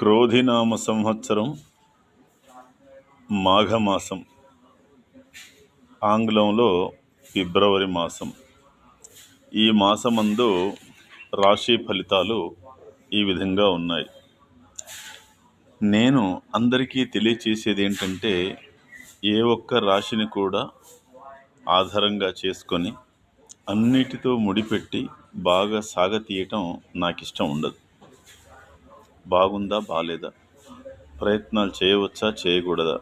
క్రోధినామ సంవత్సరం మాఘమాసం ఆంగ్లంలో ఫిబ్రవరి మాసం. ఈ మాసమందు రాశి ఫలితాలు ఈ విధంగా ఉన్నాయి. నేను అందరికీ తెలియచేసేది ఏంటంటే ఏ ఒక్క రాశిని కూడా ఆధారంగా చేసుకొని అన్నిటితో ముడిపెట్టి బాగా సాగతీయటం నాకు ఇష్టం ఉండదు. బాగుందా బాలేదా? ప్రయత్నాలు చేయవచ్చా చేయకూడదా?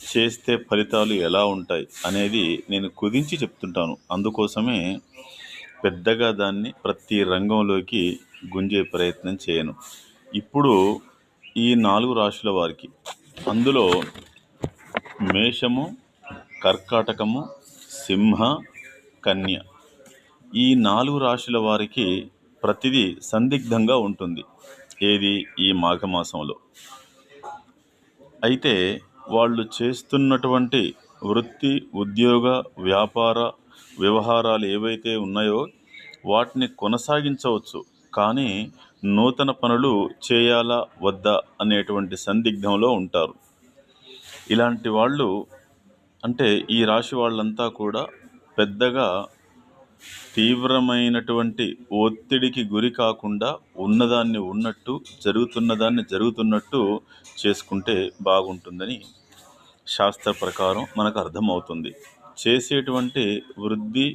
చేస్తే ఫలితాలు ఎలా ఉంటాయి అనేది నేను కుదించి చెప్తుంటాను. అందుకోసమే పెద్దగా దాన్ని ప్రతి రంగంలోకి గుంజే ప్రయత్నం చేయను. ఇప్పుడు ఈ నాలుగు రాశుల వారికి అందులో మేషము కర్కాటకము సింహ కన్య ఈ నాలుగు రాశుల వారికి ప్రతిదీ సందిగ్ధంగా ఉంటుంది. ఏది ఈ మాఘమాసంలో? అయితే వాళ్ళు చేస్తున్నటువంటి వృత్తి ఉద్యోగ వ్యాపార వ్యవహారాలు ఏవైతే ఉన్నాయో వాటిని కొనసాగించవచ్చు. కానీ నూతన పనులు చేయాలా వద్దా అనేటువంటి సందిగ్ధంలో ఉంటారు. ఇలాంటి వాళ్ళు అంటే ఈ రాశి వాళ్ళంతా కూడా పెద్దగా తీవ్రమైనటువంటి ఒత్తిడికి గురి కాకుండా ఉన్నదాన్ని ఉన్నట్టు జరుగుతున్నదాన్ని జరుగుతున్నట్టు చేసుకుంటే బాగుంటుందని శాస్త్ర ప్రకారం మనకు అర్థమవుతుంది. చేసేటువంటి వృద్ధి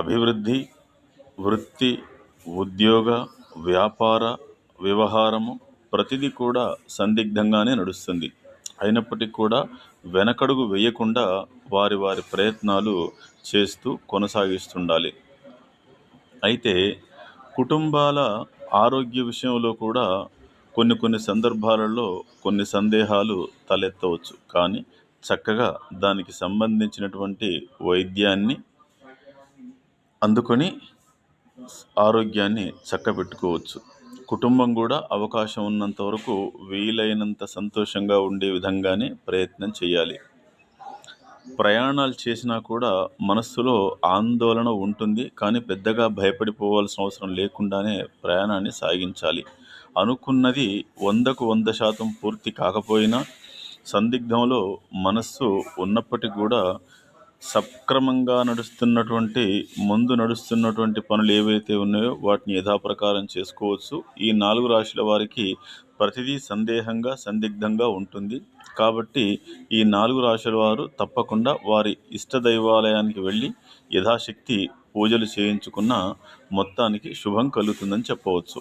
అభివృద్ధి వృత్తి ఉద్యోగ వ్యాపార వ్యవహారము ప్రతిదీ కూడా సందిగ్ధంగానే నడుస్తుంది. అయినప్పటికీ కూడా వెనకడుగు వేయకుండా వారి వారి ప్రయత్నాలు చేస్తూ కొనసాగిస్తుండాలి. అయితే కుటుంబాల ఆరోగ్య విషయంలో కూడా కొన్ని కొన్ని సందర్భాలలో కొన్ని సందేహాలు తలెత్తవచ్చు. కానీ చక్కగా దానికి సంబంధించినటువంటి వైద్యాన్ని అందుకొని ఆరోగ్యాన్ని చక్కబెట్టుకోవచ్చు. కుటుంబం కూడా అవకాశం ఉన్నంత వరకు వీలైనంత సంతోషంగా ఉండే విధంగానే ప్రయత్నం చేయాలి. ప్రయాణాలు చేసినా కూడా మనస్సులో ఆందోళన ఉంటుంది. కానీ పెద్దగా భయపడిపోవాల్సిన అవసరం లేకుండానే ప్రయాణాన్ని సాగించాలి. అనుకున్నది వందకు వంద శాతం పూర్తి కాకపోయినా సందిగ్ధంలో మనస్సు ఉన్నప్పటికీ కూడా సక్రమంగా నడుస్తున్నటువంటి ముందు నడుస్తున్నటువంటి పనులు ఏవైతే ఉన్నాయో వాటిని యథాప్రకారం చేసుకోవచ్చు. ఈ నాలుగు రాశుల వారికి ప్రతిదీ సందేహంగా సందిగ్ధంగా ఉంటుంది. కాబట్టి ఈ నాలుగు రాశుల వారు తప్పకుండా వారి ఇష్ట దైవాలయానికి వెళ్ళి యథాశక్తి పూజలు చేయించుకున్న మొత్తానికి శుభం కలుగుతుందని చెప్పవచ్చు.